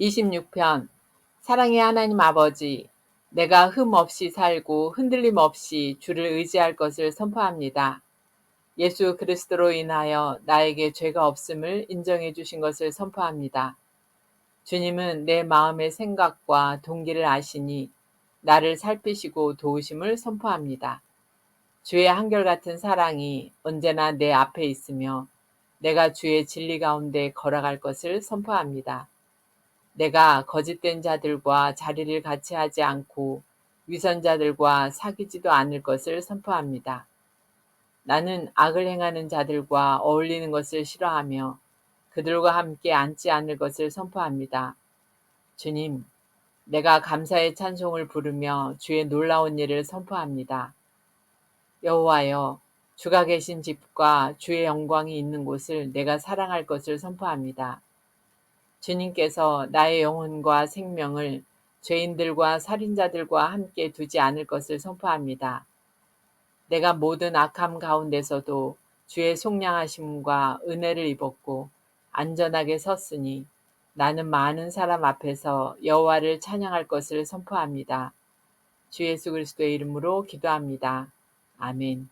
26편 사랑의 하나님 아버지 내가 흠 없이 살고 흔들림 없이 주를 의지할 것을 선포합니다. 예수 그리스도로 인하여 나에게 죄가 없음을 인정해 주신 것을 선포합니다. 주님은 내 마음의 생각과 동기를 아시니 나를 살피시고 도우심을 선포합니다. 주의 한결같은 사랑이 언제나 내 앞에 있으며 내가 주의 진리 가운데 걸어갈 것을 선포합니다. 내가 거짓된 자들과 자리를 같이 하지 않고 위선자들과 사귀지도 않을 것을 선포합니다. 나는 악을 행하는 자들과 어울리는 것을 싫어하며 그들과 함께 앉지 않을 것을 선포합니다. 주님, 내가 감사의 찬송을 부르며 주의 놀라운 일을 선포합니다. 여호와여, 주가 계신 집과 주의 영광이 있는 곳을 내가 사랑할 것을 선포합니다. 주님께서 나의 영혼과 생명을 죄인들과 살인자들과 함께 두지 않을 것을 선포합니다. 내가 모든 악함 가운데서도 주의 속량하심과 은혜를 입었고 안전하게 섰으니 나는 많은 사람 앞에서 여호와를 찬양할 것을 선포합니다. 주 예수 그리스도의 이름으로 기도합니다. 아멘.